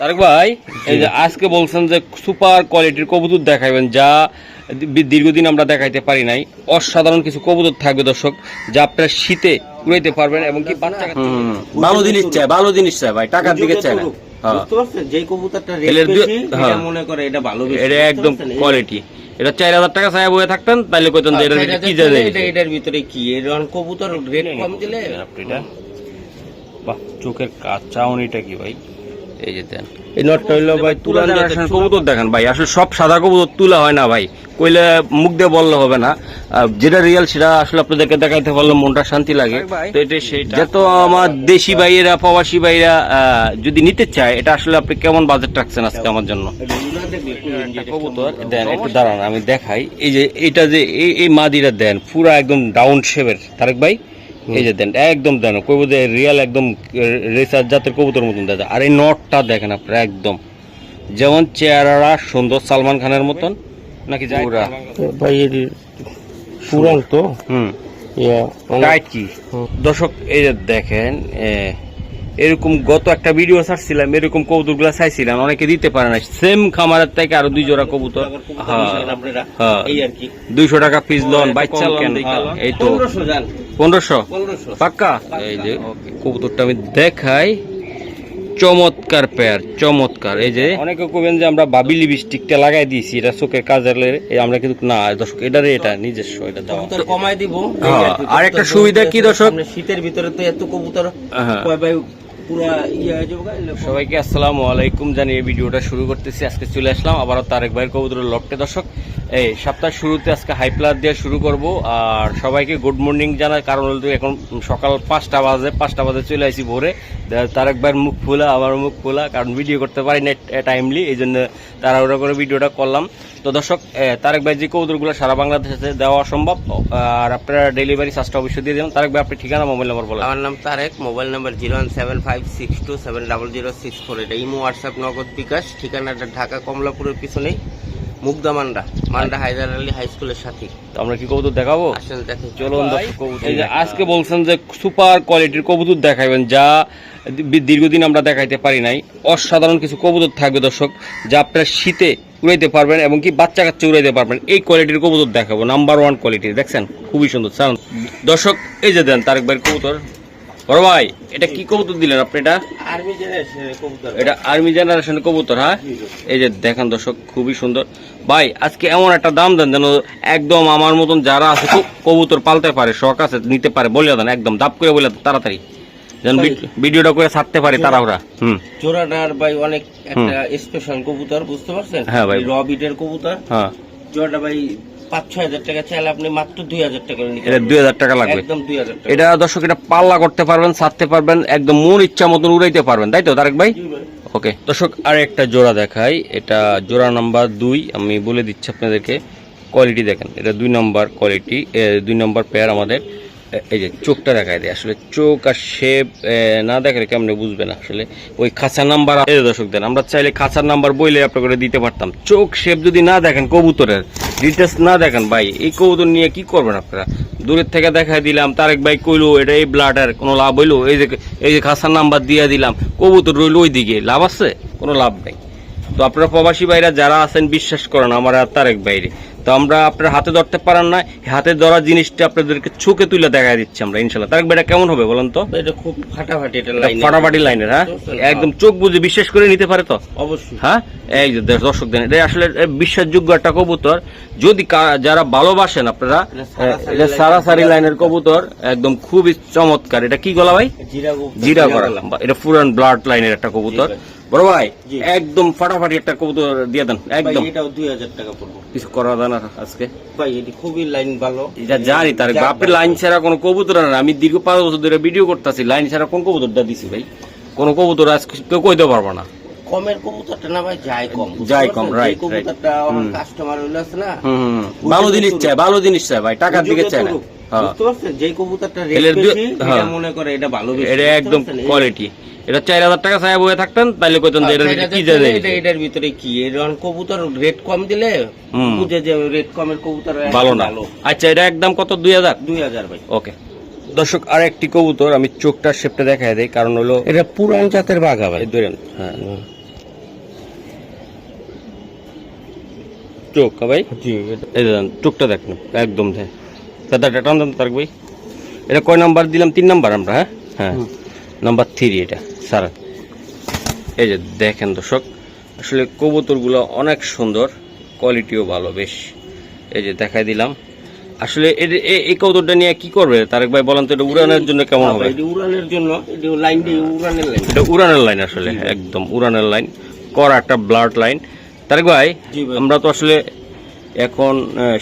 তারক ভাই এই যে আজকে বলছেন যে সুপার কোয়ালিটির কবুতর দেখাইবেন যা দীর্ঘদিন আমরা দেখাইতে পারি নাই। অসাধারণ কিছু কবুতর থাকবে দর্শক যা আপনারা শীতে উড়াইতে পারবেন এবং কি বাচ্চা কাচ্চা- ভালো জিনিস চাই ভালো জিনিস চাই ভাই টাকার দিকে চাই না। হ্যাঁ। বুঝতে পারছেন যেই কবুতরটা রেট বেশি হ্যাঁ। এটা মনে করে এটা ভালো বেশি। এটা একদম কোয়ালিটি এটা চার হাজার টাকা চাই বয়ে থাকতেন তাহলে কইতেন যে এটার আচ্ছা, কি যায় এটা এটার ভিতরে কি? এর কবুতর রেট কম দিলে? এটা বাহ চোখের চাউনিটা কি ভাই? এই যে দেন। এই নটটা হইল ভাই তুলান তুলান কবুতর দেখেন ভাই। আসলে সব সাদা কবুতর তুলা হয় না ভাই। কইলে মুখ দিয়ে বললে হবে না। যেটা রিয়েল সেটা আসলে আপনাদেরকে দেখাইতে পারলে মনটা শান্তি লাগে। তো এটা সেইটা যত আমার দেশি ভাইয়েরা প্রবাসী ভাইরা আহ, যদি নিতে চায় এটা আসলে আপনি কেমন বাজেট রাখছেন আজকে আমার জন্য? কবুতর দেন একটু দাঁড়ান আমি দেখাই। এই যে এটা যে এই এই মাদিরা দেন পুরা একদম ডাউন শেপের তারেক ভাই? এই যে দেন একদম দেন কবুতর রিয়াল একদম রিসার্চ জাতের কবুতর মতন দেখা আর এই নটটা দেখেন আপনারা একদম। যেমন চেহারা সুন্দর সালমান খানের মতন নাকি পুরা। ভাই পুরান তো। হুম। ইয়া দর্শক এই যে দেখেন এরকম গত একটা ভিডিও ছাড়ছিলাম এরকম কবুতরগুলা চাইছিলাম অনেকে দিতে পারে না সেম খামারের থেকে আরও দুই জোড়া কবুতর। হ্যাঁ হ্যাঁ। এই আর কি দুইশো টাকা পিস লন বাচ্চা লন এই তো। পনেরোশো পাক্কা? এই যে কবুতরটা আমি দেখাই। চমৎকার পেয়ার চমৎকার। এই যে অনেকে কবেন যে আমরা বাবি লিপস্টিকটা লাগাই দিয়েছি এটা চোখের কাজের আমরা কিন্তু না দর্শক এটারে এটা নিজস্ব এটা দেওয়া কমাই দিব। হ্যাঁ, আর একটা সুবিধা কি দর্শক? শীতের ভিতরে তো এত কবুতর হ্যাঁ। ভাই পুরা ইয়ে হয়ে এলে সবাইকে আসসালামু আলাইকুম জানিয়ে ভিডিওটা শুরু করতেছি। আজকে চলে আসলাম আবারও তারেক ভাইয়ের কবুতরের লপটে দর্শক। এই সপ্তাহ শুরুতে আজকে হাই প্লাস দিয়ে শুরু করব। আর সবাইকে গুড মর্নিং জানার কারণ হলো এখন সকাল পাঁচটা বাজে পাঁচটা বাজে চলে আসি ভোরে। তারেক ভাইয়ের মুখ খোলা আমার মুখ খোলা কারণ ভিডিও করতে পারি না টাইমলি এই জন্য তাড়াহুড়া করে ভিডিওটা করলাম। তো দর্শক এ, তারেক ভাই যে কবুতরগুলো সারা বাংলাদেশে দেওয়া সম্ভব আর আপনারা ডেলিভারি চার্জটা অবশ্যই দিয়ে দেবেন। তারেক ভাই আপনি ঠিকানা মোবাইল নাম্বার বলেন। আমার নাম Tarek mobile number zero one seven five six two seven double zero six four এটা ইমো হোয়াটসঅ্যাপ নগদ বিকাশ। ঠিকানাটা ঢাকা কমলাপুরের পিছনে মুগদা মান্ডা মান্ডা হায়দার আলী হাই স্কুলের সাথে। তো আমরা কি কবুতর দেখাবো? আসেন চলুন কবুতর এই যে আজকে বলছেন যে সুপার কোয়ালিটির কবুতর দেখাইবেন যা দীর্ঘদিন আমরা দেখাইতে পারি নাই। অসাধারণ কিছু কবুতর থাকবে দর্শক যা আপনারা শীতে উড়াইতে পারবেন এবং কি বাচ্চা কাচ্চা উড়াইতে পারবেন। এই কোয়ালিটির কবুতর দেখাবো নাম্বার ওয়ান কোয়ালিটির দেখছেন খুবই সুন্দর সাউন্ড। দর্শক এই যে দেন তারেক ভাইয়ের কবুতর। বড় ভাই এটা কি কবুতর দিলেন আপনি এটা? আর্মি জেনারেশনের কবুতর। এটা আর্মি জেনারেশনের কবুতর হ্যাঁ? এই যে দেখেন দর্শক খুবই সুন্দর। ভাই আজকে এমন একটা দাম দেন যেন একদম আমার মতন যারা আছে কবুতর পালতে পারে শখ আছে নিতে পারে বলে দেন একদম দাপ করে বলে তাড়াতাড়ি। যেন ভিডিওটা করে ছাড়তে পারে তারা ওরা হুম। জোড়াটার ভাই অনেক একটা স্পেশাল কবুতর বুঝতে পারছেন? হ্যাঁ ভাই। র বিটের কবুতর। হ্যাঁ। জোড়াটা ভাই পাঁচ ছয় হাজার টাকা চাইলে আপনি মাত্র দুই হাজার টাকা এটা দুই হাজার টাকা লাগবে। একদম দুই হাজার টাকা। এটা দর্শক এটা পাল্লা করতে পারবেন ছাড়তে পারবেন একদম মন ইচ্ছা মতন উড়াইতে পারবেন তাই তো তারেক ভাই। ওকে দর্শক আর একটা জোড়া দেখাই। এটা জোড়া নাম্বার দুই। আমি বলে দিচ্ছি আপনাদেরকে কোয়ালিটি দেখেন। এটা দুই নম্বর কোয়ালিটি দুই নম্বর পেয়ার আমাদের। এই যে চোখটা দেখায় দেয়। আসলে চোখ আর শেপ না দেখলে কেমনে বুঝবেন আসলে। ওই খাঁচা নাম্বার এই দর্শক দেন আমরা চাইলে খাঁচার নাম্বার বইলে আপনাকে দিতে পারতাম। চোখ শেপ যদি না দেখেন কবুতরের ডিটেলস না দেখেন ভাই, এই কবুতর নিয়ে কি করবেন আপনারা? দূরের থেকে দেখাই দিলাম, তারেক ভাই কইলো, এটা এই ব্লাডের কোনো লাভ হইল? এই যে এই যে খাসার নাম্বার দিয়ে দিলাম, কবুতর রইল ওই দিকে লাভ আছে? কোনো লাভ নাই। তো আপনারা প্রবাসী ভাইরা যারা আছেন, বিশ্বাস করেন আমার আর তারেক বাইরে তো আমরা আপনার হাতে ধরতে পারেন না হাতে ধরা জিনিসটা আপনাদেরকে চোখে তুলে দেখা দিচ্ছি আমরা ইনশাল্লাহ তারেক ভাইটা কেমন হবে বলেন তো? এটা খুব ফাটাফাটি এটা লাইন ফাটাফাটি লাইনের হ্যাঁ। একদম চোখ বুঝে বিশ্বাস করে নিতে পারে তো? অবশ্যই। হ্যাঁ? এই যে দর্শক দেন এটা আসলে বিশ্বাসযোগ্য একটা কবুতর। যদি যারা ভালোবাসেন আপনারা এটা সারাসারি লাইনের কবুতর একদম খুবই চমৎকার। এটা কি গলা ভাই? জিরা জিরা গলা। এটা পুরান ব্লাড লাইনের একটা কবুতর। বড় ভাই একদম ফাটাফাটি একটা কবুতর দিয়ে দেন একদম। এটাও দুই হাজার টাকা পড়ব। কিছু করা দেন আজকে। ভাই এটি খুবই লাইন ভালো। এটা জানি তার বাপের লাইন ছাড়া কোনো কবুতর না। আমি দীর্ঘ পাঁচ বছর ধরে ভিডিও করতেছি লাইন ছাড়া কোন কবুতরটা দিছি ভাই? কোন কবুতর আজকে কেউ কইতে পারব না। কমের কবুতরটা না ভাই যায় কম। পারছেন? কম, যেই কবুতরটা আমার কাস্টমার হইল আছে না। ভালো জিনিস চাই ভালো জিনিস চাই ভাই টাকার দিকে চাই না। হ্যাঁ। বুঝতে পারছেন? যেই কবুতরটা রেট বেশি হ্যাঁ। এটা মনে করে এটা ভালো বেশি এটা একদম কোয়ালিটি এটা চার হাজার টাকা চাই বয়ে থাকতেন তাহলে কইতেন এটার আচ্ছা, ভিতরে কি যায় এটার ভিতরে কি? এর কবুতর রেট কম দিলে হুম। বুঝে যে রেট কমের কবুতর ভালো না। আচ্ছা এটা একদম কত? দুই হাজার? দুই হাজার ভাই। ওকে। দর্শক আর একটি কবুতর আমি চোখটার শেপটা দেখাই দেই কারণ হলো এটা পুরান জাতের বাঘা ভাই। ধরেন হ্যাঁ। চোখ হ্যাঁ ভাই? জি এই দেন, চোখটা দেখেন একদম দেখ। ফেদারটা টান দেন তার ভাই। এটা কয় নাম্বার দিলাম? তিন নাম্বার আমরা হ্যাঁ? হ্যাঁ। নাম্বার থ্রি এটা সারা এই যে দেখেন দর্শক আসলে কবুতরগুলো অনেক সুন্দর কোয়ালিটিও ভালো বেশ। এই যে দেখাই দিলাম। আসলে এই কবুতরটা নিয়ে কি করবে? তারেক ভাই বলেন তো এটা উড়ানোর জন্য কেমন হবে? উড়ানের জন্য লাইন দিয়ে উড়ানের লাইন এটা উড়ানের লাইন আসলে একদম উড়ানের লাইন করা একটা ব্লাড লাইন তারেক ভাই আমরা তো আসলে এখন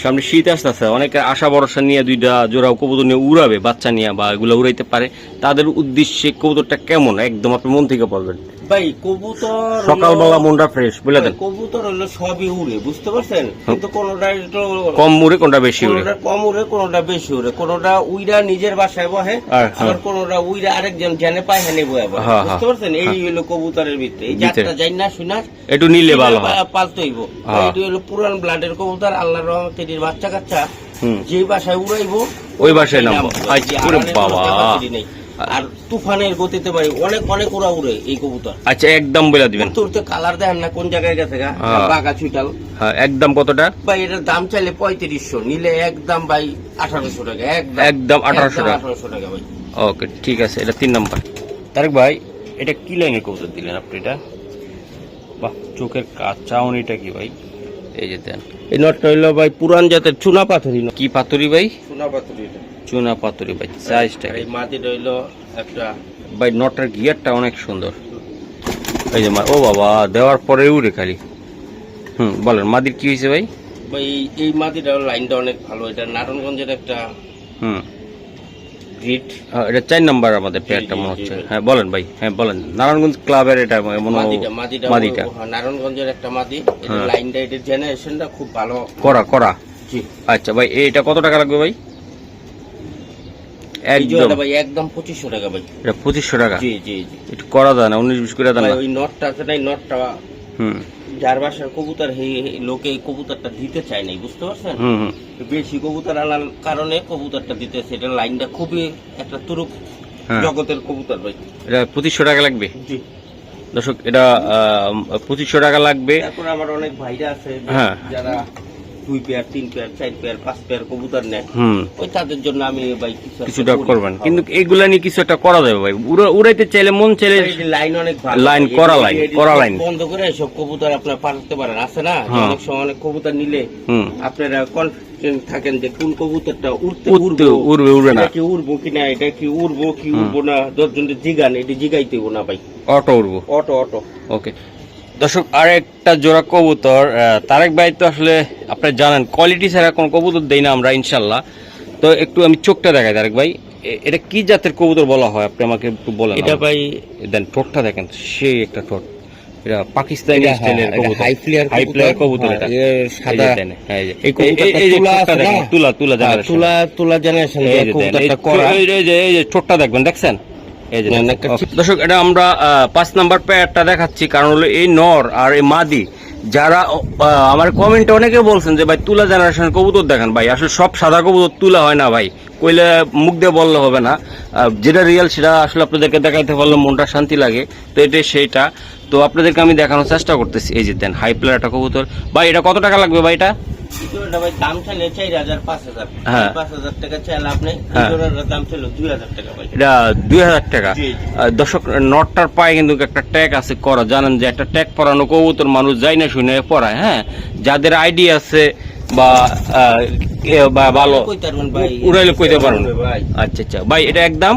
সামনে শীত আসতে আসতেছে অনেকে আশা ভরসা নিয়ে দুইটা জোড়া কবুতর নিয়ে উড়াবে বাচ্চা নিয়ে বা এগুলো উড়াইতে পারে। তাদের উদ্দেশ্যে কবুতরটা কেমন? একদম আপনি মন থেকে বলবেন। ভাই কবুতর সকালবেলা মনটা ফ্রেশ বুঝলে দেন কবুতর হলো সবই উড়ে বুঝতে পারছেন? কিন্তু কোনোটা কম উড়ে কোনটা বেশি উড়ে। কম উড়ে কোনোটা বেশি উড়ে। কোনোটা উইরা নিজের বাসায় বহে আর, হ্যাঁ। আবার কোনোটা উইরা আরেকজন জেনে পায় হেনে বয়ে হ্যাঁ, বুঝতে পারছেন? এই হলো কবুতরের ভিতরে। এই। যাত্রা যাই না শুনা একটু নিলে ভালো হয়। পালতইব। হ্যাঁ। এইটি হলো পুরান ব্লাডের কবুতর আল্লাহর রহমতে এটির বাচ্চা কাচ্চা হুম। যে বাসায় উড়াইবো ওই বাসায় নামবো। আচ্ছা, বাবা। আর তুফানের গতিতে ভাই অনেক অনেক ওরা উড়ে এই কবুতর। আচ্ছা একদম বলে দিবেন। তোরতে কালার দেখেন না কোন জায়গায় গেছে গা? হ্যাঁ। বাগা ছুটাল হ্যাঁ একদম কতটা? ভাই এটার দাম চাইলে পঁয়ত্রিশশো নিলে একদম ভাই আঠারোশো টাকা একদম। একদম 1800 টাকা। আঠারোশো টাকা ভাই। ওকে ঠিক আছে এটা তিন নাম্বার। তারেক ভাই এটা কি লাইনের কবুতর দিলেন আপনি এটা? বাহ চোখের কাঁচাউনিটা কি ভাই? এই যে দেন। এই নটটা হইল ভাই পুরান জাতের চুনা পাথরি কি পাথরি ভাই? চুনা পাথরি এটা। চুনা পাতুরি ভাই সাইজটা এই মাটিটা হইল একটা ভাই নটার গিয়ারটা অনেক সুন্দর। এই যে মা- ও বাবা দেওয়ার পরে উড়ে খালি। হুম বলেন মাদির কি হয়েছে ভাই? ভাই এই- মাটিটা লাইনটা অনেক ভালো। এটা নারায়ণগঞ্জের একটা হুম। গ্রিড হ্যাঁ, এটা চার নাম্বার আমাদের পেয়ারটা জি, মনে হচ্ছে। হ্যাঁ বলেন ভাই হ্যাঁ বলেন। নারায়ণগঞ্জ ক্লাবের এটা মনে মাদিটা মাদিটা নারায়ণগঞ্জের একটা মাদি এটা হ্যাঁ। লাইনটা এটার জেনারেশনটা খুব ভালো। করা করা। জি। আচ্ছা ভাই এটা কত টাকা লাগবে ভাই? একদম। ভাই একদম পঁচিশশো টাকা ভাই। এটা পঁচিশশো টাকা? জি জি জি। একটু করা যায় না উনিশ বিশ করে দেন না। ওই নটটা আছে না নটটা হুম। যার বাসার কবুতর হে- হে- লোকে এই কবুতরটা দিতে চায় নাই বুঝতে পারছেন? হুম হুম। বেশি কবুতর আনার কারণে কবুতরটা দিতেছে এটা লাইনটা খুবই একটা তুরুপ হ্যাঁ। জগতের কবুতর ভাই। এটা পঁচিশশো টাকা লাগবে? জি। দর্শক এটা পঁচিশশো টাকা লাগবে। তারপর আমার অনেক ভাইরা আছে হ্যাঁ। যারা দুই পেয়ার তিন পেয়ার চার পেয়ার পাঁচ পেয়ার কবুতর নেয়। ওই তাদের জন্য আমি ভাই কিছু কিছুটা করবেন। কিন্তু এইগুলা নিয়ে কিছু একটা করা যাবে ভাই। উড়াইতে চাইলে মন চাইলে লাইন অনেক ভালো। লাইন, করা লাইন, করা লাইন। বন্ধ করে সব কবুতর আপনার পাঠাতে পারেন। আছে না? হ্যাঁ। অনেক সময় অনেক কবুতর নিলে আপনারা কনফিডেন্ট থাকেন যে কোন কবুতরটা উঠতে উড়বে উড়বে না। কি উড়বো কিনা এটা কি উড়বো কি উড়বো না দশজনকে জিগান এটি জিগাইতে না ভাই। অটো উড়বো। Auto auto. ওকে দর্শক আর একটা জোড়া কবুতর তারেক ভাই তো আসলে আপনি জানেন কোয়ালিটি ছাড়া কোনো কবুতর দেই না আমরা ইনশাল্লাহ। তো একটু আমি চোখটা দেখাই তারেক ভাই। এটা কি জাতের কবুতর বলা হয়? আপনি আমাকে একটু বলেন এটা ভাই দেন ঠোঁটটা দেখেন সেই একটা ঠোঁট। এটা পাকিস্তানি স্টাইলের হ্যাঁ, কবুতর। হাই ফ্লেয়ার হাই প্লেয়ার কবুতর এটা। এই সাদা। হ্যাঁ, এই কবুতরটা দেখেন, তুলা তুলা হ্যাঁ, তুলা তুলা জেনারেশন এই যে দেন, এই কবুতরটা করা এই যে- এই যে ঠোঁটটা দেখবেন দেখছেন? দর্শক এটা আমরা পাঁচ নাম্বার পেয়ারটা দেখাচ্ছি কারণ হলো এই নর আর এই মাদি। যারা আমার কমেন্টে অনেকে বলছেন যে ভাই তুলা জেনারেশন কবুতর দেখেন ভাই। আসলে সব সাদা কবুতর তুলা হয় না ভাই। কইলে মুখ দিয়ে বললে হবে না। যেটা রিয়েল সেটা আসলে আপনাদেরকে দেখাইতে পারলে মনটা শান্তি লাগে। তো এটাই সেইটা। তো আপনাদেরকে আমি দেখানোর চেষ্টা করতেছি। এই যে দেন হাই একটা কবুতর। ভাই এটা কত টাকা লাগবে ভাই এটা? এটা ভাই দাম চাইলে চার হাজার পাঁচ হাজার। হ্যাঁ। পাঁচ হাজার টাকা চাইলে আপনি হ্যাঁ। জোড়াটার দাম ছিল দুই হাজার টাকা ভাই। এটা দুই হাজার টাকা। জি, জি। আহ, দর্শক নটটার পায়ে কিন্তু একটা ট্যাগ আছে করা। জানেন যে একটা ট্যাগ পরানো কবুতর মানুষ যাই না শুনে পড়ায় হ্যাঁ? যাদের আইডিয়া আছে বা বা ভালো উড়াইলে কইতে পারবেন। ভাই। আচ্ছা আচ্ছা। ভাই এটা একদম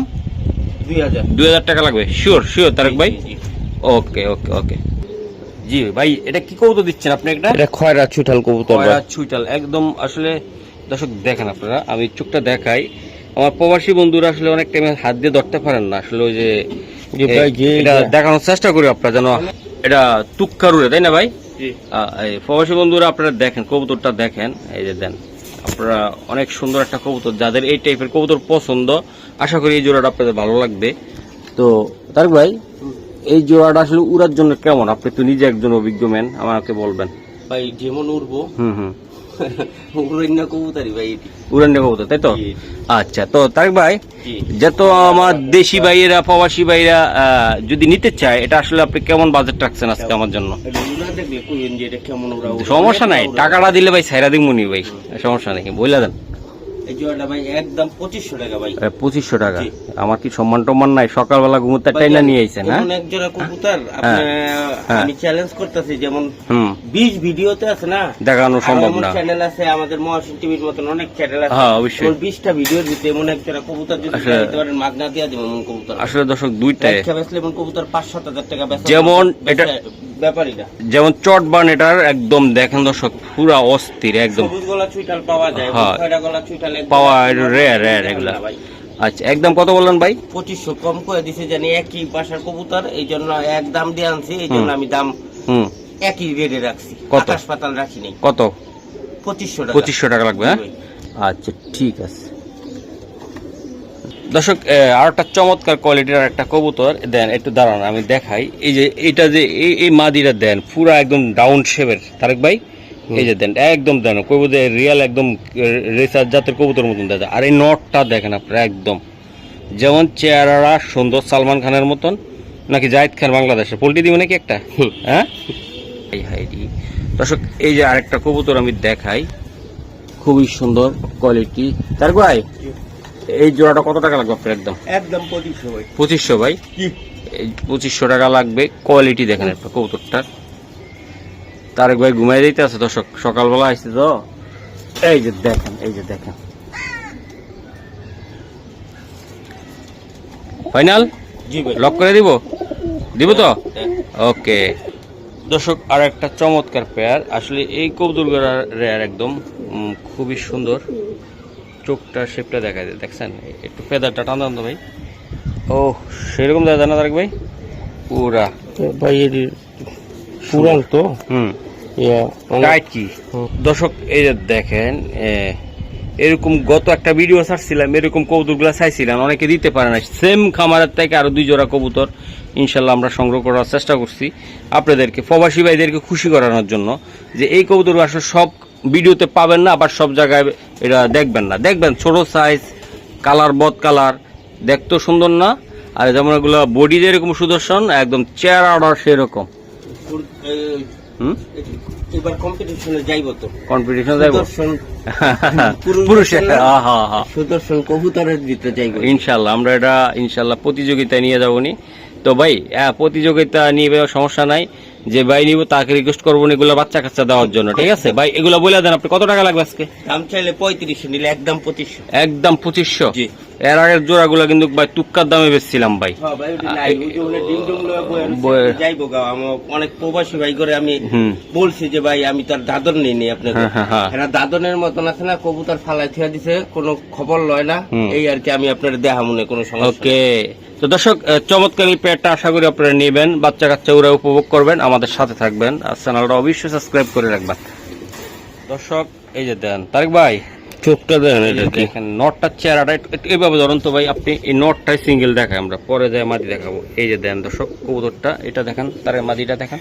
দুই হাজার। টাকা লাগবে। শিওর শিওর তারেক ভাই। ওকে ওকে ওকে জি ভাই এটা কি কবুতর দিচ্ছেন আপনি একটা? এটা খয়রা ছুটাল কবুতর কয়রা ছুইটাল একদম আসলে দর্শক দেখেন আপনারা আমি চোখটা দেখাই। আমার প্রবাসী বন্ধুরা আসলে অনেক টাইমে হাত দিয়ে ধরতে পারেন না আসলে ওই যে দেখানোর চেষ্টা করি আপনারা যেন এটা তুক্কারুরে তাই না ভাই? জি। আহ, এই প্রবাসী বন্ধুরা আপনারা দেখেন কবুতরটা দেখেন এই যে দেন আপনারা অনেক সুন্দর একটা কবুতর যাদের এই টাইপের কবুতর পছন্দ আশা করি এই জোড়াটা আপনাদের ভালো লাগবে। তো তারক ভাই এই জোড়াটা আসলে উড়ার জন্য কেমন? আপনি তো নিজে একজন অভিজ্ঞ ম্যান আমাকে বলবেন। ভাই যেমন উড়বো। হুম হুম। তাই তো? আচ্ছা তো তারেক ভাই যত আমার দেশি ভাইয়েরা প্রবাসী আহ, যদি নিতে চায় এটা আসলে আপনি কেমন বাজেট রাখছেন আজকে আমার জন্য। সমস্যা নাই। টাকাটা দিলে ভাই সাইরা দিই মনি ভাই সমস্যা নেই বলে দেন। এই জোড়াটা ভাই একদম পঁচিশশো টাকা ভাই। পঁচিশশো টাকা। আমার কি সম্মান টম্মান নাই? সকালবেলা ঘুমোতে টাইনা নিয়ে আইছেন হ্যাঁ? এক জোড়া কবুতর হ্যাঁ। আমি চ্যালেঞ্জ করতেছি যেমন ভিডিওতে আছে না? দেখানো সম্ভব না। চ্যানেল আছে আমাদের মহাশন টিভির মতন অনেক চ্যানেল আছে। হ্যাঁ, অবশ্যই। ওর বিশটা ভিডিওর ভিতরে এমন এক জোড়া কবুতর যদি দিতে পারেন মাগনা দিয়ে দিব এমন কবুতর। আসলে দর্শক দুইটাই। একটা বেচলে এমন কবুতর পাঁচ সাত হাজার টাকা বেচা যেমন এটা- ব্যাপারীরা যেমন চট বান এটার একদম দেখেন দর্শক পুরা অস্থির একদম। সবুজ গলা চুইটাল পাওয়া যায় হ্যাঁ। খয়রা গলা চুইটাল পাওয়া এগুলা। ভাই। আচ্ছা একদম কত বললেন ভাই? পঁচিশশো কম করে দিছে জানি একই বাসার কবুতর এই জন্য এক দাম দিয়ে আনছি এই জন্য আমি দাম হুম। একই রেটে রাখছি কত? আকাশ পাতাল রাখিনি। কত? পঁচিশশো টাকা। পঁচিশশো টাকা লাগবে হ্যাঁ? আচ্ছা ঠিক আছে। দর্শক আর একটা চমৎকার কোয়ালিটির আর একটা কবুতর দেন একটু দাঁড়ান আমি দেখাই। এই যে এটা যে এই এই মাদিটা দেন পুরা একদম ডাউন শেপের তারেক ভাই এই যে দেন একদম দেন কবুতর রিয়াল একদম রেসার জাতের কবুতর মতন দেখা যায়। আর এই নটটা দেখেন আপনারা একদম। যেমন চেহারা সুন্দর সালমান খানের মতন নাকি জাহিদ খান বাংলাদেশে পোল্ট্রি দিব নাকি একটা? হ্যাঁ? দর্শক এই যে আরেকটা কবুতর আমি দেখাই খুবই সুন্দর কোয়ালিটি তার ভাই এই জোড়াটা কত টাকা লাগবে আপনার একদম? একদম পঁচিশশো ভাই। পঁচিশশো ভাই? এই পঁচিশশো টাকা লাগবে কোয়ালিটি দেখেন একটা কবুতরটা। তারেক ভাই ঘুমাই দিতে আছে দর্শক সকালবেলা আসছে তো। এই যে দেখেন এই যে দেখেন। ফাইনাল জি ভাই। লক করে দিব? দিব তো? হ্যাঁ। ওকে দর্শক আর একটা চমৎকার পেয়ার আসলে এই কবুতর রেয়ার একদম খুবই সুন্দর। চোখটা শেপটা দেখা যায়। দেখছেন? একটু ফেদারটা টান টান ভাই। ও সেরকম দেখা না ভাই? পুরা। ভাই এটি পুরান তো। হুম। টাইট কি? দর্শক এই যে দেখেন এরকম গত একটা ভিডিও ছাড়ছিলাম এরকম কবুতরগুলো চাইছিলাম অনেকে দিতে পারে না সেম খামারের থেকে আরও দুই জোড়া কবুতর ইনশাল্লাহ আমরা সংগ্রহ করার চেষ্টা করছি। আপনাদেরকে প্রবাসী ভাইদেরকে খুশি করানোর জন্য যে এই কবুতর আসলে সব ভিডিওতে পাবেন না আবার সব জায়গায় এটা দেখবেন না। দেখবেন ছোট সাইজ কালার বদ কালার দেখতেও সুন্দর না। আর যেমন এগুলো বডি যেরকম সুদর্শন একদম সেরকম। কবুতরের ভিতরে যাইব। ইনশাল্লাহ আমরা এটা ইনশাল্লাহ প্রতিযোগিতায় নিয়ে যাব নি। তো ভাই হ্যাঁ, প্রতিযোগিতা নিয়ে সমস্যা নাই। যে ভাই নিব তাকে রিকোয়েস্ট করব এগুলো বাচ্চা কাচ্চা দেওয়ার জন্য ঠিক আছে? ভাই এগুলো বলে দেন আপনি কত টাকা লাগবে আজকে? দাম চাইলে পঁয়ত্রিশশো নিলে একদম পঁচিশশো। একদম পঁচিশশো? জি। এর আগের জোড়াগুলো কিন্তু ভাই তুক্কার দামে বেচছিলাম ভাই। হ্যাঁ যাইবো গা। আমার অনেক প্রবাসী ভাই করে আমি বলছি যে ভাই আমি তার দাদন নিই নি আপনাকে হ্যাঁ, হ্যাঁ। এরা দাদনের মতন আছে না কবুতর ফালাই থিয়া দিছে কোনো খবর লয় না। এই আর কি আমি আপনার দেহা মনে কোনো সমস্যা। ওকে। তো দর্শক চমৎকার এই পেয়ারটা আশা করি আপনারা নেবেন বাচ্চা কাচ্চা ওরা উপভোগ করবেন আমাদের সাথে থাকবেন আর চ্যানেলটা অবশ্যই সাবস্ক্রাইব করে রাখবেন। দর্শক এই যে দেন তারেক ভাই চোখটা দেন এটা দেখেন নটটার চেহারাটা এইভাবে ধরুন তো ভাই আপনি এই নটটাই সিঙ্গেল দেখাই আমরা পরে যায় মাটি দেখাবো। এই যে দেন দর্শক কবুতরটা এটা দেখেন তার মাদিটা দেখেন।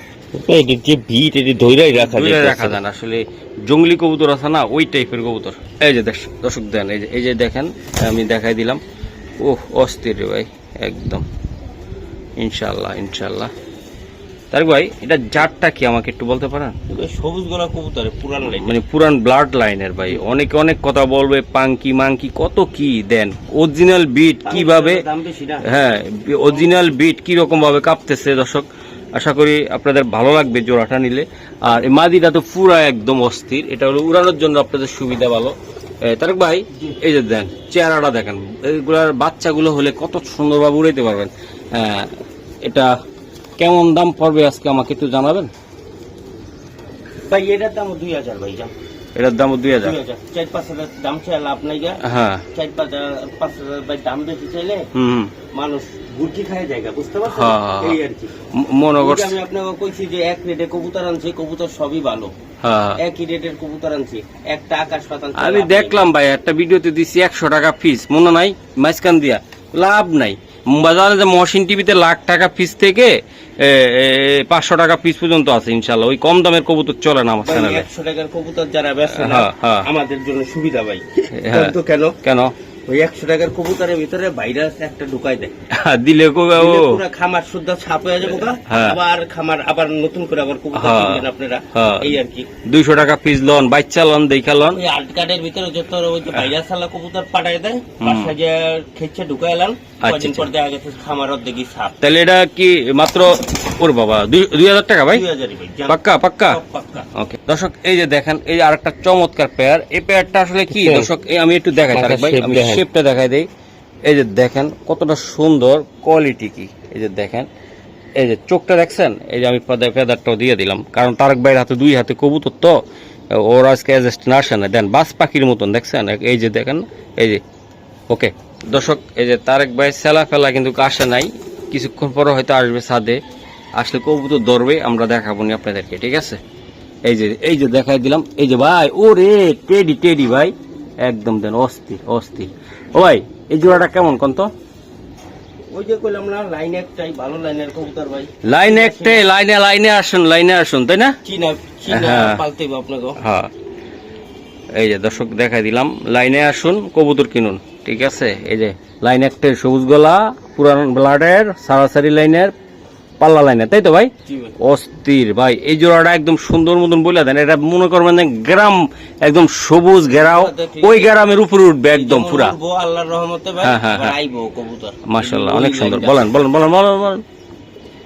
এটি যে ভিট এটি ধৈরাই রাখা যায় রাখা যান আসলে জঙ্গলি কবুতর আছে না ওই টাইপের কবুতর। এই যে দেখ- দর্শক দেন এই যে এই যে দেখেন আমি দেখাই দিলাম। ওহ অস্থির ভাই একদম। ইনশাল্লাহ ইনশাল্লাহ তার ভাই এটা জাতটা কি আমাকে একটু বলতে পারেন? সবুজ গলা কবুতর পুরান লাইন মানে পুরান ব্লাড লাইনের ভাই। অনেকে অনেক কথা বলবে পাঙ্কি মাঙ্কি কত কি দেন। অরিজিনাল বিট কীভাবে হ্যাঁ অরিজিনাল বিট কি রকম ভাবে কাঁপতেছে দর্শক আশা করি আপনাদের ভালো লাগবে জোড়াটা নিলে। আর এই মাদিটা তো পুরা একদম অস্থির এটা হলো উড়ানোর জন্য আপনাদের সুবিধা ভালো। তারেক ভাই এই যে দেন চেহারাটা দেখেন। এগুলার বাচ্চাগুলো হলে কত সুন্দরভাবে উড়াইতে পারবেন। হ্যাঁ, এটা কেমন দাম পড়বে আজকে আমাকে একটু জানাবেন? ভাই এটার দাম দুই হাজার ভাই যান। এটার দাম দুই হাজার। চার পাঁচ হাজার দাম চাই লাভ নাই হ্যাঁ। চার পাঁচ হাজার পাঁচ হাজার ভাই দাম বেশি চাইলে। মানুষ গুটি খায় জায়গা বুঝতে পারছেন? হ্যাঁ, হ্যাঁ, এই আর কি। মনে আমি আপনাকে কইছি যে এক রেটে কবুতর আনছি কবুতর সবই ভালো। হ্যাঁ একই রেটের কবুতর আনছি একটা আকাশ পাতাল আমি দেখলাম ভাই একটা ভিডিওতে দিছি একশো টাকা ফিস মনে নাই? মাঝখান দিয়া। লাভ নাই। বাজারে যে মহসিন টিভিতে লাখ টাকা পিস থেকে পাঁচশো টাকা পিস পর্যন্ত আছে ইনশাল্লাহ ওই কম দামের কবুতর চলে না আমার চ্যানেলে একশো টাকার কবুতর যারা না হ্যাঁ, হ্যাঁ। আমাদের জন্য সুবিধা ভাই। হ্যাঁ। কেন? কেন? ওই একশো টাকার কবুতরের ভিতরে ভাইরাস একটা ঢুকাই দেয়। দিলে কবে ও? দিলে পুরা খামার শুদ্ধ ছাপ হয়ে যাব হ্যাঁ। আবার খামার আবার নতুন করে আবার কবুতর হ্যাঁ। আপনারা। হ্যাঁ। এই আর কি। দুইশো টাকা পিস লন বাচ্চা লন দেখা লন। ওই আট কার্ডের ভিতরে যত ওই যে ভাইরাস আলা কবুতর পাঠাই দেয় বাসায় যে খেচ্ছে ঢুকাই এলাম। আচ্ছা, কদিন আচ্ছা। পর দেখা গেছে খামার অর্ধেকই সাপ তাহলে এটা কি মাত্র ওর বাবা দুই- হাজার টাকা ভাই। পাক্কা পাক্কা? ওকে দর্শক এই যে দেখেন এই আরেকটা চমৎকার পেয়ার এই পেয়ারটা আসলে কি? দর্শক আমি একটু দেখাই তারেক ভাই আমি শেপটা দেখাই দেই। এই যে দেখেন কতটা সুন্দর কোয়ালিটি কি? এই যে দেখেন এই যে চোখটা দেখছেন? এই যে আমি পেদারটাও দিয়ে দিলাম। কারণ তারক ভাইয়ের হাতে দুই হাতে কবুতর তো ওর আজকে অ্যাডজাস্ট না আসে না। দেন বাস পাখির মতন দেখছেন? এই যে দেখেন এই যে ওকে দর্শক এই যে তারেক ভাই সেলা ফেলা কিন্তু আসে নাই। কিছুক্ষণ পরে হয়তো আসবে সাদে আসলে কবুতর ধরবে আমরা দেখাবো নি আপনাদেরকে ঠিক আছে? এই যে এই যে দেখাই দিলাম এই যে ভাই ও রে টেডি টেডি ভাই একদম দেন অস্থির অস্থির। ও ভাই এই জোড়াটা কেমন কোন তো ওই যে কইলাম না লাইন একটাই ভালো লাইনের কবুতর ভাই। লাইনে একটাই লাইনে লাইনে আসুন লাইনে আসুন তাই না? চীনা চীনা হ্যাঁ। আপনাকে। হ্যাঁ। এই যে দর্শক দেখাই দিলাম লাইনে আসুন কবুতর কিনুন ঠিক আছে? এই যে লাইন একটাই সবুজ গলা পুরান ব্লাডের সারাসারি লাইনের পাল্লা লাইনে তাই তো ভাই? অস্থির ভাই এই জোড়াটা একদম সুন্দর মতন বলে দেন। এটা মনে করবেন গ্রাম একদম সবুজ ঘেরাও ওই গ্রামের উপরে উঠবে একদম পুরা। আল্লাহ আল্লাহর রহমতে ভাই হ্যাঁ, হ্যাঁ, হ্যাঁ। মাশাল্লাহ অনেক সুন্দর। বলেন বলেন বলেন বলেন বলেন।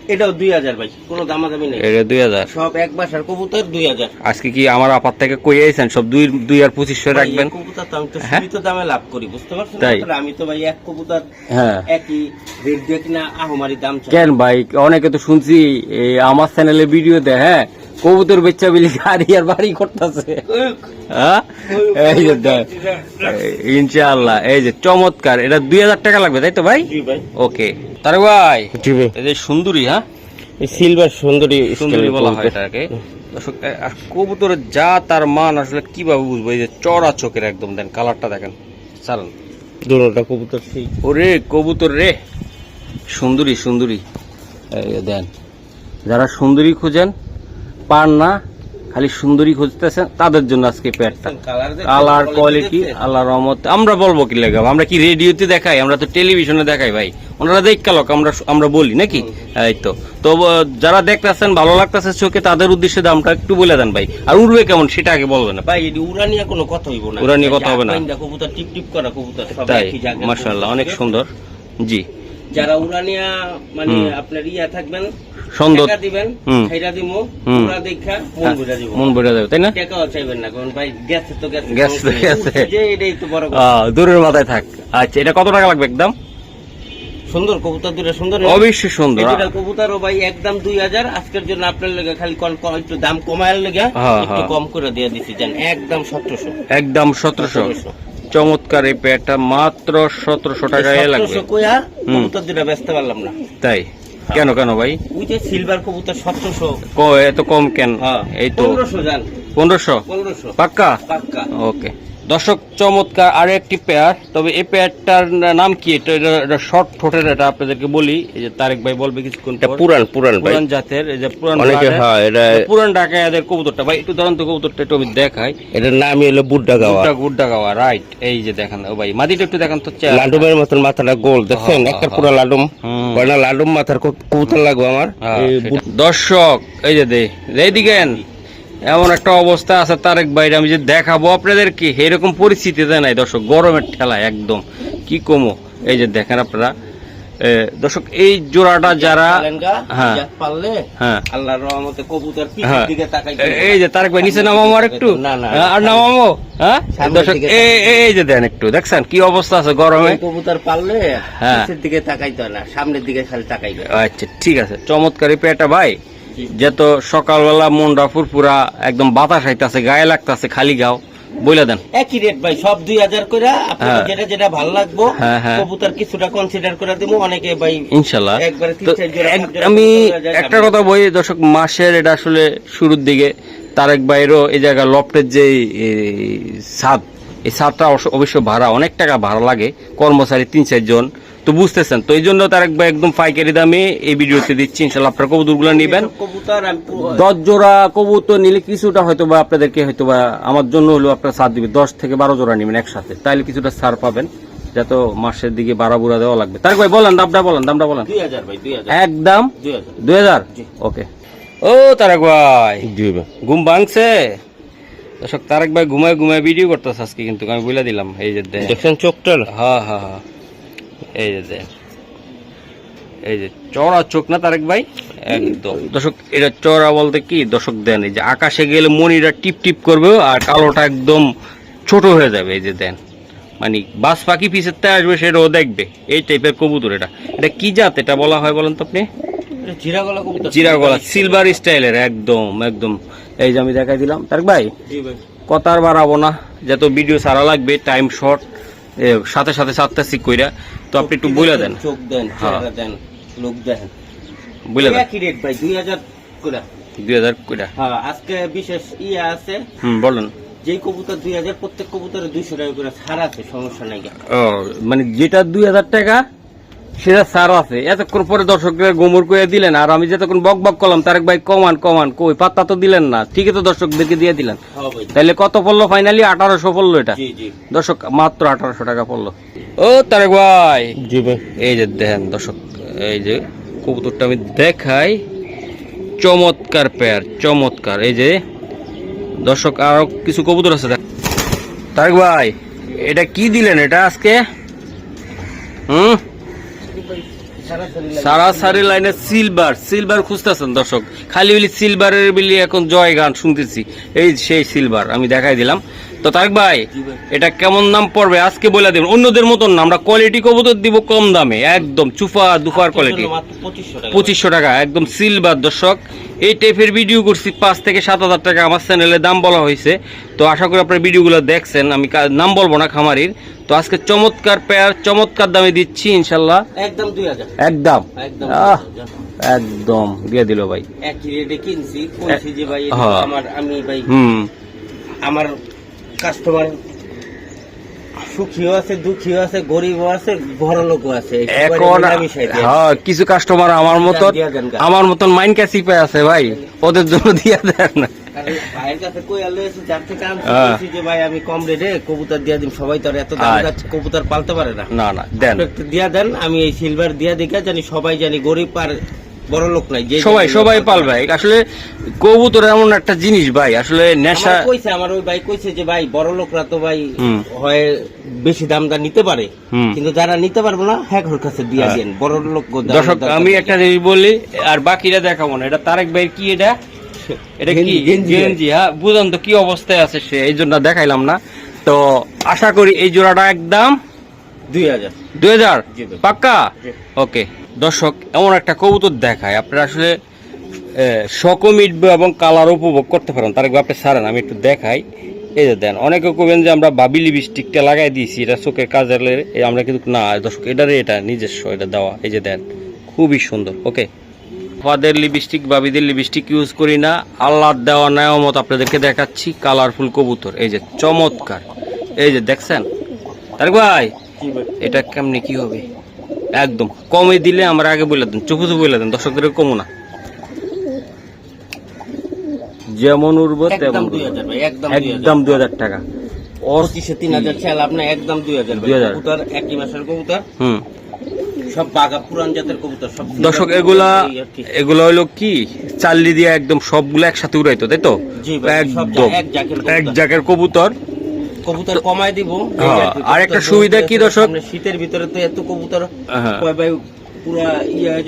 এটাও দুই হাজার ভাই কোনো দামাদামি নেই। এটা দুই হাজার। সব এক বাসার কবুতর দুই হাজার। আজকে কি আমার আপার থেকে কই আইছেন? সব দুই দুই আর পঁচিশশো রাখবেন? কবুতর তো আমি তো হ্যাঁ? সীমিত দামে লাভ করি বুঝতে পারছেন তাই? আমি তো ভাই এক কবুতর হ্যাঁ। একই রেট দিয়ে কিনা আহমারি দাম কেন ভাই? অনেকে তো শুনছি আমার চ্যানেলে ভিডিও দেয় হ্যাঁ? কবুতর বেচা বিলি গাড়ি আর বাড়ি করতেছে। হ্যাঁ? এই যে ইনশাআল্লাহ। এই যে চমৎকার। এটা দুই হাজার টাকা লাগবে তাই তো ভাই? ওকে। তারে ভাই এই যে সুন্দরী হ্যাঁ? সিলভার সুন্দরী সুন্দরী বলা হয় এটাকে। আর কবুতরের যা তার মান আসলে কীভাবে বুঝব? এই যে চড়া চোখের একদম দেন কালারটা দেখেন। চালান দুটোটা কবুতর সেই। ওরে কবুতর রে। সুন্দরী সুন্দরী। দেন। যারা সুন্দরী খুঁজেন পান না খালি সুন্দরী খুঁজতেছেন তাদের জন্য আজকে প্যাডটা কালার কোয়ালিটি আল্লাহ রহমত। আমরা বলব কি লেগে? আমরা কি রেডিওতে দেখাই? আমরা তো টেলিভিশনে দেখাই ভাই। ওনারা দেখা লোক আমরা আমরা বলি নাকি? এই তো। তো যারা দেখতেছেন ভালো লাগতেছে চোখে তাদের উদ্দেশ্যে দামটা একটু বলে দেন ভাই। আর উড়বে কেমন সেটা আগে বলবেন না। ভাই এটি উড়া নিয়ে কোনো কথা হইব না। উড়া নিয়ে কথা হবে না। কবুতর টিপ টিপ করা কবুতর তাই মার্শাল্লাহ অনেক সুন্দর। জি। যারা উড়ানিয়া মানে আপনার ইয়া থাকবেন সুন্দর। দিবেন খাইরা দিমু হুম। দেখা মন বুঝা দিব। মন ভরে যাবে তাই না? টাকাও চাইবেন না কারণ ভাই গেছে তো গেছে গেছে তো গেছে। যে এটাই তো বড় দূরের মাথায় থাক। আচ্ছা এটা কত টাকা লাগবে একদম? সুন্দর কবুতর দুটো সুন্দর। অবশ্যই সুন্দর। এই দুটা ভাই একদম দুই হাজার। আজকের জন্য আপনার লেগে খালি একটু দাম কমায়ের লেগে হ্যাঁ, একটু হ্যাঁ। কম করে দিয়ে দিচ্ছি জান একদম সতেরোশো। একদম সতেরোশো। চমৎকার এই পেয়ারটা মাত্র সতেরোশো টাকায় লাগবে। সতেরোশো কবুতর দুটা বেচতে পারলাম না। তাই? কেন কেন ভাই? ওই যে সিলভার কবুতর সতেরোশো। এত কম কেন? এই তো। পনেরোশো জান পনেরোশো? পনেরোশো। পাক্কা? পাক্কা। ওকে। দর্শক চমৎকার আর একটি পেয়ার তবে এই পেয়ারটার নাম কি? এটা এটা শর্ট ঠোঁটের এটা আপনাদেরকে বলি। এই যে তারেক ভাই বলবে কিছুক্ষণ পর। পুরান পুরান পুরান জাতের এই যে পুরান অনেকে হ্যাঁ এটা পুরান ঢাকায় এদের কবুতরটা। ভাই একটু ধরুন তো কবুতরটা একটু আমি দেখাই। এটার নামই হলো বুড্ডা গাওয়া। গুড্ডা গাওয়া রাইট এই যে দেখেন ও ভাই মাদিটা একটু দেখান তো। লাডুমের মতন মাথাটা গোল দেখছেন? হ্যাঁ, একটা হ্যাঁ, পুরো লাডুম। বড় লাডুম মাথার কবুতর লাগবে আমার। হ্যাঁ, দর্শক এই যে দে এইদিকেন এমন একটা অবস্থা আছে তারেক ভাইরে আমি যে দেখাবো আপনাদের কি এরকম পরিস্থিতিতে নাই। দর্শক গরমের ঠেলায় একদম। কি কমো? এই যে দেখেন আপনারা। দর্শক এই জোড়াটা যারা হ্যাঁ। হ্যাঁ। আল্লাহর রহমতে কবুতর হ্যাঁ। দিকে তাকাই এই যে তারেক ভাই নিচে নামাবো আর একটু। না না হ্যাঁ, আর নামাবো হ্যাঁ? দর্শক এই- এই যে দেন একটু। দেখছেন কি অবস্থা আছে গরমে? কবুতর পারলে হ্যাঁ। দিকে তাকাইতে না সামনের দিকে খালি তাকাইবে। আচ্ছা ঠিক আছে। চমৎকার পেটা পেয়ারটা ভাই যত সকালবেলা মনটা ফুরফুরা একদম বাতাস আইতাছে গায়ে লাগতাছে খালি গাও দেন একই রেট ভাই সব দুই হাজার করে আপনার হ্যাঁ। যেটা যেটা ভালো লাগবো হ্যাঁ, হ্যাঁ। কবুতর কিছুটা কনসিডার করে দেবো অনেকে ভাই ইনশাল্লাহ তো আমি একটা কথা বলি দর্শক মাসের এটা আসলে শুরুর দিকে তারেক বাইরও এই জায়গা লফটের যে ছাদ এই ছাদটা অবশ্য- অবশ্য ভাড়া অনেক টাকা ভাড়া লাগে কর্মচারী তিন চারজন তো বুঝতেছেন তো এই জন্য তার একবার একদম পাইকারি দামে এই ভিডিওতে দিচ্ছি ইনশাল্লাহ আপনারা কবুতরগুলো নেবেন। দশ জোড়া কবুতর নিলে কিছুটা হয়তো বা আপনাদেরকে হয়তো বা আমার জন্য হলেও আপনার ছাড় দিবে দশ থেকে বারো জোড়া নেবেন একসাথে তাইলে কিছুটা ছাড় পাবেন যাতে মাসের দিকে বারো বুড়া দেওয়া লাগবে। তার ভাই বলেন দামটা বলেন দামটা বলেন। একদম দুই হাজার। ওকে। ও তারেক ভাই। ঘুম ভাঙছে? দর্শক তারেক ভাই ঘুমায় ঘুমায় ভিডিও করতেছে আজকে কিন্তু আমি বলে দিলাম এই যে দেখ। দেখছেন চোখটার হ্যাঁ হ্যাঁ হ্যাঁ এই যে এই যে চড়া চোখ না তারেক ভাই? একদম। দর্শক এটা চড়া বলতে কি? দর্শক দেন এই যে আকাশে গেলে মনিটা টিপ টিপ করবে আর কালোটা একদম ছোট হয়ে যাবে এই যে দেন। মানে বাস পাখি পিসের তে আসবে সেটাও দেখবে। এই টাইপের কবুতর এটা। এটা কি জাত এটা বলা হয় বলেন তো আপনি? জিরা গলা কবুতর। জিরা গলা সিলভার স্টাইলের একদম একদম। এই যে আমি দেখাই দিলাম। তারেক ভাই আর বাড়াবো না। যত ভিডিও সারা লাগবে টাইম শর্ট সাথে সাথে সাতটা সিক কইরা। তো আপনি একটু বলে দেন। চোখ দেন হ্যাঁ। দেন লোক দেন বলে দেন। একই রেট ভাই দুই হাজার করে দুই হাজার কইরা। হ্যাঁ আজকে বিশেষ ইয়ে আছে। হুম বলেন। যেই কবুতর দুই হাজার প্রত্যেক কবুতরে দুইশো টাকা করে ছাড় আছে সমস্যা নাই। ও মানে যেটা দুই হাজার টাকা সেটা সার আছে। এতক্ষণ পরে দর্শকরা গোমর করে দিলেন আর আমি যতক্ষণ বক বক করলাম তারেক ভাই কমান কমান কই পাত্তা তো দিলেন না। ঠিকই তো দর্শকদেরকে দিয়ে দিলেন। হ্যাঁ তাহলে কত পড়ল ফাইনালি আঠারোশো পড়ল এটা। জি জি। দর্শক মাত্র আঠারোশো টাকা পড়ল। ও তারেক ভাই। জি ভাই। এই যে দেখেন দর্শক এই যে কবুতরটা আমি দেখাই। চমৎকার পেয়ার চমৎকার। এই যে দর্শক আরও কিছু কবুতর আছে দেখ। তারেক ভাই এটা কি দিলেন এটা আজকে? হুম? সারাসারি লাইনে সিলভার সিলভার খুঁজতেছেন দর্শক। খালি বিলি সিলভারের বিলি এখন জয় গান শুনতেছি। এই সেই সিলভার, আমি দেখাই দিলাম। তো তারেক ভাই এটা কেমন দাম পড়বে? আজকে বলে দেবেন। অন্যদের মতন না আমরা কোয়ালিটি কবুতর দিব কম দামে একদম চুফা দুফার কোয়ালিটি পঁচিশশো টাকা। একদম সিলভার দর্শক। এই টাইপের ভিডিও করছি পাঁচ থেকে সাত হাজার টাকা। আমার চ্যানেলে দাম বলা হয়েছে। তো আশা করি আপনার ভিডিওগুলো দেখছেন। আমি নাম বলব না খামারির। তো আজকে চমৎকার পেয়ার চমৎকার দামে দিচ্ছি ইনশাল্লাহ। একদম দুই হাজার। একদম। একদম। দিয়ে দিল ভাই। একই রেটে কিনছি। যে ভাই হ্যাঁ। আমার আমি ভাই। হুম। আমার কাস্টমার সুখীও আছে দুঃখীও আছে গরিবও আছে বড় লোকও আছে এখন হ্যাঁ কিছু কাস্টমার আমার গা। আমার মতন মাইন ক্যাসি পেয়ে আছে ভাই ওদের জন্য দিয়ে দেন না ভাইয়ের কাছে কই আলো এসে যার থেকে আনছি হ্যাঁ। যে ভাই আমি কম রেটে কবুতর দিয়া দিম সবাই তো এত দাম আচ্ছা। কবুতর পালতে পারে না না না দেন দিয়া দেন আমি এই সিলভার দিয়া দেখা জানি সবাই জানি গরিব আর বড় লোক নাই সবাই সবাই লোক পালবে। আসলে কবুতর এমন একটা জিনিস ভাই আসলে নেশা কইছে আমার ওই ভাই কইছে যে ভাই বড় লোকরা তো ভাই হয় বেশি নিতে পারে। কিন্তু যারা নিতে পারবে না হ্যাঁ কাছে দিয়া হ্যাঁ। দেন বড় লোক দর্শক আমি একটা জিনিস বলি আর বাকিরা দেখাবো না। এটা তারেক ভাই কি এটা? এটা কি? গেঞ্জি, হ্যাঁ বুঝুন তো কি অবস্থায় আছে সে এই জন্য দেখাইলাম না। তো আশা করি এই জোড়াটা একদম দুই হাজার। দুই হাজার? পাক্কা? ওকে। দর্শক এমন একটা কবুতর দেখায়। আপনারা আসলে শক মিটবে এবং কালার উপভোগ করতে পারেন। তার আপনি সারেন আমি একটু দেখাই। এই যে দেন অনেকে কবেন যে আমরা বাবি লিপস্টিকটা লাগাই দিয়েছি এটা চোখের কাজের আমরা কিন্তু না দর্শক এটারে এটা নিজস্ব এটা দেওয়া। এই যে দেন খুবই সুন্দর ওকে? ফাদের লিপস্টিক বাবিদের লিপস্টিক ইউজ করি না আল্লাহর দেওয়া নেয়ামত আপনাদেরকে দেখাচ্ছি কালারফুল কবুতর। এই যে চমৎকার। এই যে দেখছেন? ভাই ভাই। এটা কেমনি কি হবে? একদম। কমে দিলে আমরা আগে বলে দেন চুপু চুপু বলে দেন দর্শকদের কমো না। যেমন উঠবো একদম তেমন একদম দুই হাজার। টাকা। পঁচিশে তিন হাজার খেয়াল আপনার একদম দুই হাজার কবুতর একই মাসের কবুতর। হুম। সব বাগা পুরান জাতের কবুতর সব দর্শক এগুলা এগুলো হলো কি? চাল্লি দিয়ে একদম সবগুলো একসাথে উড়াইতো তাই তো? একদম। এক জাকের কবুতর। কবুতর কমায় দিব। হ্যাঁ, আর একটা সুবিধা কি দর্শক? শীতের ভিতরে তো এত কবুতর হ্যাঁ। ইয়ে হয়ে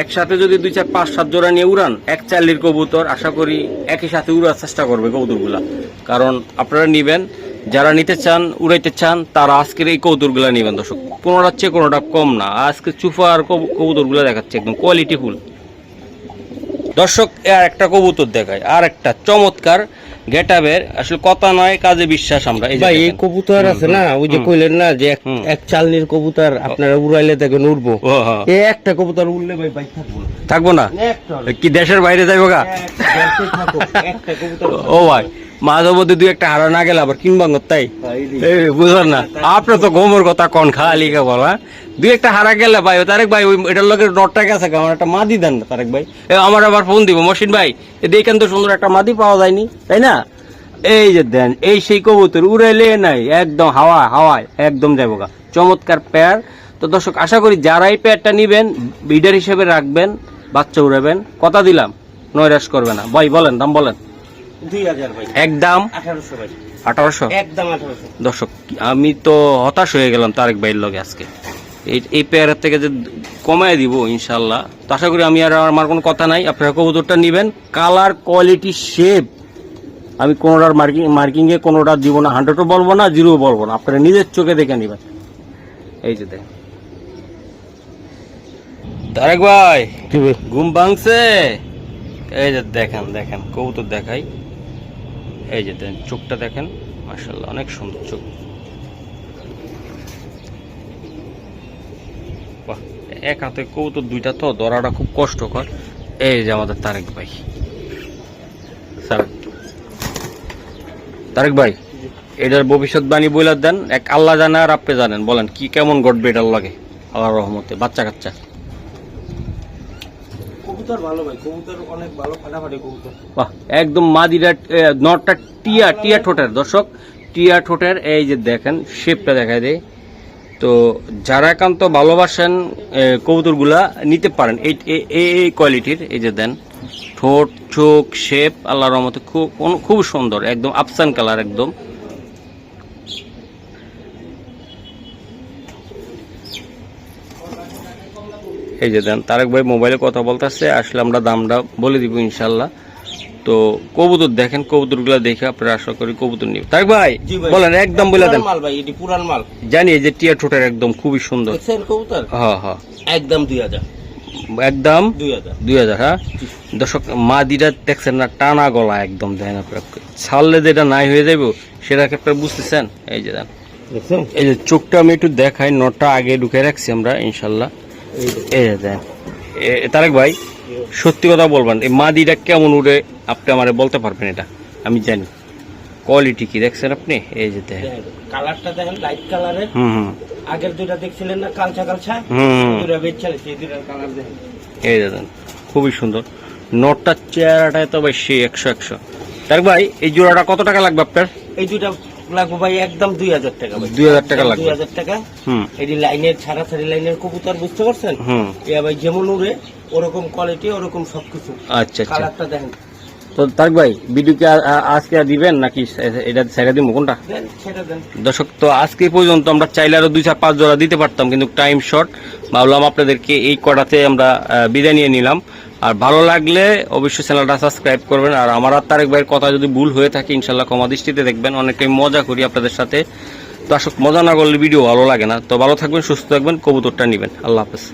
একসাথে যদি দুই চার পাঁচ সাত জোড়া নিয়ে উড়ান এক চাল্লির কবুতর আশা করি একই সাথে উড়ার চেষ্টা করবে কবুতরগুলা। কারণ আপনারা নিবেন যারা নিতে চান উড়াইতে চান তারা আজকের এই কবুতরগুলা নিবেন দর্শক। কোনোটার চেয়ে কোনোটা কম না আজকে চুফা আর কবু- কবুতরগুলা দেখাচ্ছে একদম কোয়ালিটি ফুল দর্শক আর একটা কবুতর দেখায় আর একটা চমৎকার গেটাবের আসলে কথা নয় কাজে বিশ্বাস আমরা। ভাই এই কবুতর আছে না? ওই যে কইলেন না যে এক- চালনির কবুতর আপনারা উড়াইলে দেখেন উড়বো। এই একটা কবুতর উড়লে ভাই ভাই থাকব থাকব না? কি দেশের বাইরে যাইবো গা? ও ভাই। মাঝে মধ্যে দুই একটা হারা না গেলে আবার কিনবাঙ্গ তাই? বুঝলেন না। আপনার তো গোমর কথা কন, খালি বলা দুই একটা হারা গেলে ভাই তারেক ভাই, ওই এটার লোকের নটটা গেছে আমার একটা মাদি দেন না তারেক ভাই। আমার আবার ফোন দিব মসিন ভাই, এ দেখেন তো সুন্দর একটা মাদি পাওয়া যায়নি, তাই না? এই যে দেন, এই সেই কবুতর উড়াইলে নাই, একদম হাওয়া, হাওয়ায়, একদম যাব চমৎকার প্যার তো দর্শক, আশা করি যারা এই পেয়ারটা নিবেন বিডার হিসেবে রাখবেন, বাচ্চা উড়াবেন, কথা দিলাম, নৈরাশ করবে না। ভাই, বলেন, দাম বলেন। একদম? আঠারোশো দর্শক আমি তো হতাশ হয়ে গেলাম তারেক ভাইয়ের লগে আজকে। এই এই পেয়ারের থেকে যে কমায় দিব ইনশাল্লাহ তো আশা করি আমি আর আমার কোনো কথা নাই। আপনারা কবুতরটা নেবেন। কালার কোয়ালিটি শেপ আমি কোনোটার মার্কিং মার্কিংয়ে কোনোটা দিব না। হান্ড্রেডও বলব না জিরো বলব না। আপনারা নিজের চোখে দেখে নেবেন। এই যে দেখেন। তারেক ভাই? ঘুম ভাঙছে? এই যে দেখেন দেখেন কবুতর দেখাই। এই যে দেখেন চোখটা দেখেন মার্শাল্লাহ অনেক সুন্দর চোখ। এক হাতে কবুতর, দুইটা তো ধরাটা খুব কষ্টকর। এই যে আমাদের তারেক ভাই। তারেক ভাই, এটার ভবিষ্যৎবাণী বলে দেন, এক আল্লাহ জানে আর আপনি জানেন, বলেন কি, কেমন ঘটবে এটার লাগে? আল্লাহ রহমতে বাচ্চা কাচ্চা কবুতর ভালো ভাই, কবুতর অনেক ভালো, ফাটাফাটি কবুতর। বাহ, একদম মাদিরা নটটা টিয়া টিয়া ঠোঁটের। দর্শক, টিয়া ঠোঁটের, এই যে দেখেন শেপটা দেখা দেয় তো যারা একান্ত ভালোবাসেন কবুতরগুলা নিতে পারেন। এই এই- কোয়ালিটির এই যে দেন, ঠোঁট, চোখ শেপ আল্লাহর রহমতে খুব খুব সুন্দর, একদম আফসান কালার একদম। এই যে দেন তারেক ভাই মোবাইলে কথা বলতেছে আসলে আমরা দামটা বলে দিব ইনশাল্লাহ। তো কবুতর দেখেন কবুতরগুলো দেখে আপনারা আশা করি কবুতর নিবে। তারেক ভাই বলেন একদম বলে দেন। মাল ভাই এটি পুরান মাল। জানি এই যে টিয়া ঠোঁটের একদম খুবই সুন্দর। দেখছেন কবুতর? হ্যাঁ হ্যাঁ। একদম দুই একদম? দুই হাজার। দুই হাজার হ্যাঁ? দর্শক মাদিটা দেখছেন না টানা গলা একদম দেখেন আপনারা। ছাড়লে যেটা নাই হয়ে যাইব সেটাকে আপনারা বুঝতেছেন? এই যে দেন। এই যে চোখটা আমি একটু দেখাই নটটা আগে ঢুকে রাখছি আমরা ইনশাল্লাহ। এই দেন তারেক ভাই সত্যি কথা বলবেন এই মাদিটা কেমন উড়ে আপনি আমারে বলতে পারবেন এটা? আমি জানি। কোয়ালিটি কি দেখছেন আপনি? এই যে দেখেন। কালারটা দেখেন লাইট কালারের হুম হুম। আগের দুইটা দেখছিলেন না কালচা কালচা? হুম দুইটা বেচ চালিয়েছে এই দুইটার কালার দেখেন। এই দেন খুবই সুন্দর। নটটার চেহারাটায় তো সেই একশো একশো। তারেক ভাই এই জোড়াটা কত টাকা লাগবে আপনার? এই দুইটা লাগবে ভাই একদম দুই হাজার টাকা ভাই। 2000 টাকা লাগবে। দুই হাজার টাকা। এটি লাইনের ছাড়া ছাড়ি লাইনের কবুতর বুঝতে পারছেন? ইয়া ভাই যেমন উড়ে ওরকম কোয়ালিটি ওরকম সবকিছু। আচ্ছা আচ্ছা। কালারটা দেখেন। তো তারেক ভাই ভিডিও কি আজকে দিবেন নাকি এটা ছেড়ে দিব কোনটা? দর্শক তো আজকে পর্যন্ত আমরা চাইলে আরও দুই চার পাঁচ জোড়া দিতে পারতাম কিন্তু টাইম শর্ট ভাবলাম আপনাদেরকে এই কটাতে আমরা বিদায় নিয়ে নিলাম। আর ভালো লাগলে অবশ্যই চ্যানেলটা সাবস্ক্রাইব করবেন। আর আমার আর তারেক ভাইয়ের কথা যদি ভুল হয়ে থাকে ইনশাল্লাহ ক্ষমা দৃষ্টিতে দেখবেন। অনেকটাই মজা করি আপনাদের সাথে। তো আসলে মজা না করলে ভিডিও ভালো লাগে না। তো ভালো থাকবেন, সুস্থ থাকবেন, কবুতরটা নেবেন। আল্লাহ হাফেজ।